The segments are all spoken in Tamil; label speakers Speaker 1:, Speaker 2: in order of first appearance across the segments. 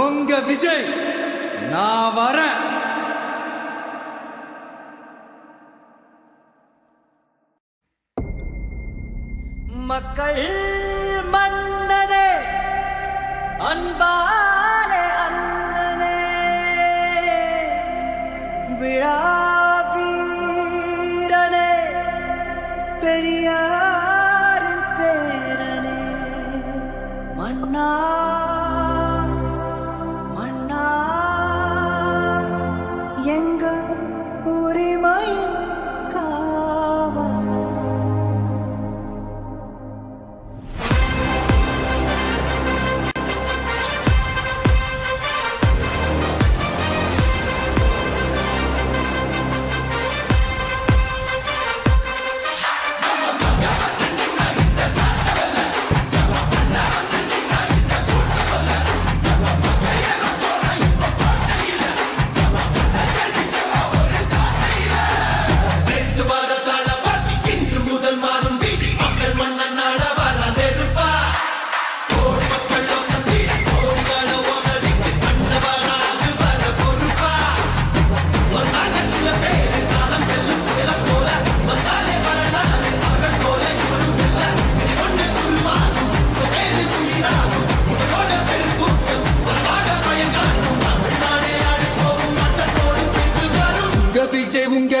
Speaker 1: உங்க விஜய் நான் வரேன்.
Speaker 2: மக்கள் மன்னனே அன்பாலே அண்ணனே விழா வீரனே பெரியாரின் பேரனே மன்னா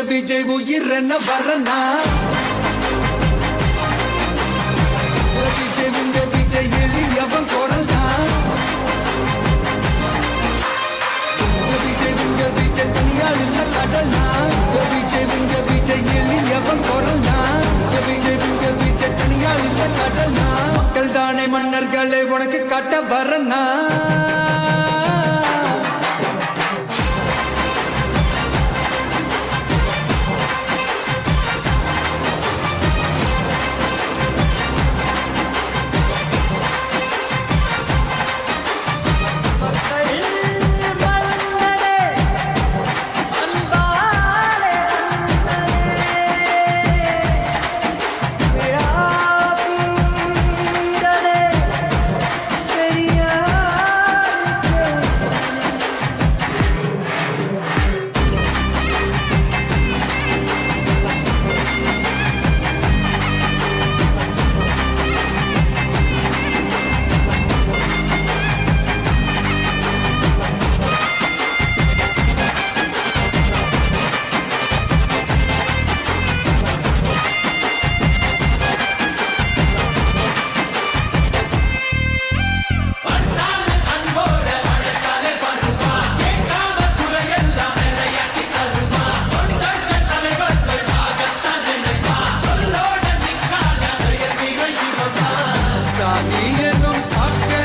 Speaker 1: விஜய் உங்க உயிர் என்ன வரனா விஜய் உங்க விஜய் எளியவன் குரல் தான் விஜய் உங்க விஜய் தனியால் இல்ல கடல் தான் விஜய் உங்க விஜய் எளியவன் குரல் தான் விஜய் உங்க விஜய் தனியால் இல்ல கடல் தான் மக்கள் தானே மன்னர்களை உனக்கு கட்ட வரனா நீ எனும் சாக்கடை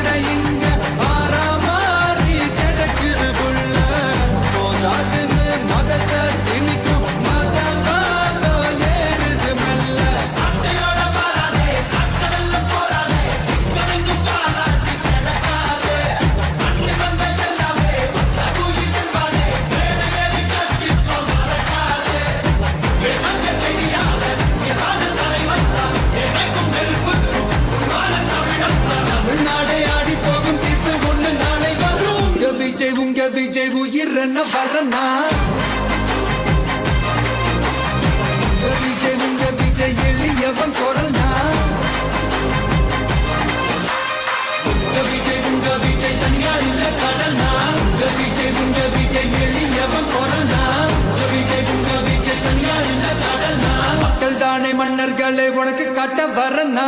Speaker 1: எங்க விஜய் உயிர் வரனா விஜய் உங்க விஜய் எளியவன் குரல் விஜய் உங்க விஜய் தனியார் இல்ல கடல் தான் விஜய் உங்க விஜய் எளியவன் குரல் தான் விஜய் உங்க விஜய் தனியார் இல்ல கடல் தான் மக்கள் தானே மன்னர்களை உனக்கு கட்ட வரனா